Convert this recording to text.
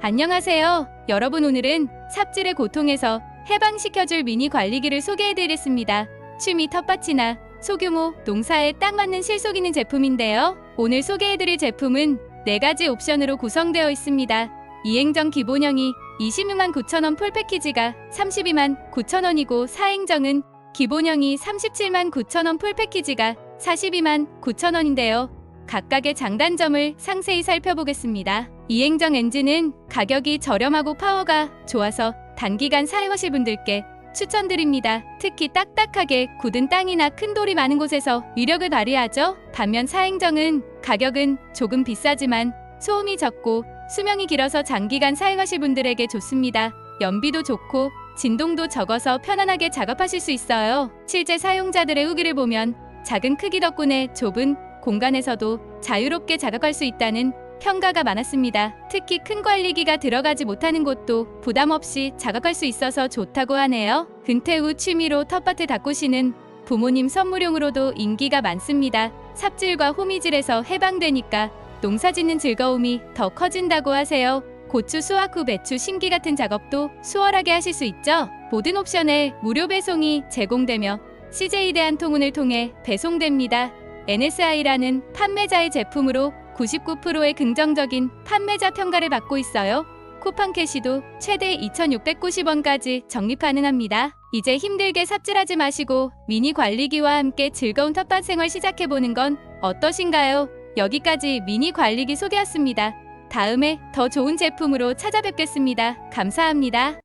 안녕하세요. 여러분 오늘은 삽질의 고통에서 해방시켜줄 미니 관리기를 소개해드리겠습니다. 취미 텃밭이나 소규모 농사에 딱 맞는 실속 있는 제품인데요. 오늘 소개해드릴 제품은 4가지 옵션으로 구성되어 있습니다. 이행정 기본형이 26만 9천원 풀패키지가 32만 9천원이고 사행정은 기본형이 37만 9천원 풀패키지가 42만 9천원인데요. 각각의 장단점을 상세히 살펴보겠습니다. 이행정 엔진은 가격이 저렴하고 파워가 좋아서 단기간 사용하실 분들께 추천드립니다. 특히 딱딱하게 굳은 땅이나 큰 돌이 많은 곳에서 위력을 발휘하죠. 반면 사행정은 가격은 조금 비싸지만 소음이 적고 수명이 길어서 장기간 사용하실 분들에게 좋습니다. 연비도 좋고 진동도 적어서 편안하게 작업하실 수 있어요. 실제 사용자들의 후기를 보면 작은 크기 덕분에 좁은 공간에서도 자유롭게 작업할 수 있다는 평가가 많았습니다. 특히 큰 관리기가 들어가지 못하는 곳도 부담 없이 작업할 수 있어서 좋다고 하네요. 근태 후 취미로 텃밭을 가꾸시는 부모님 선물용으로도 인기가 많습니다. 삽질과 호미질에서 해방되니까 농사 짓는 즐거움이 더 커진다고 하세요. 고추 수확 후 배추 심기 같은 작업도 수월하게 하실 수 있죠. 모든 옵션에 무료 배송이 제공되며 CJ 대한통운을 통해 배송됩니다. NSI라는 판매자의 제품으로 99%의 긍정적인 판매자 평가를 받고 있어요. 쿠팡 캐시도 최대 2,690원까지 적립 가능합니다. 이제 힘들게 삽질하지 마시고 미니 관리기와 함께 즐거운 텃밭 생활 시작해보는 건 어떠신가요? 여기까지 미니 관리기 소개였습니다. 다음에 더 좋은 제품으로 찾아뵙겠습니다. 감사합니다.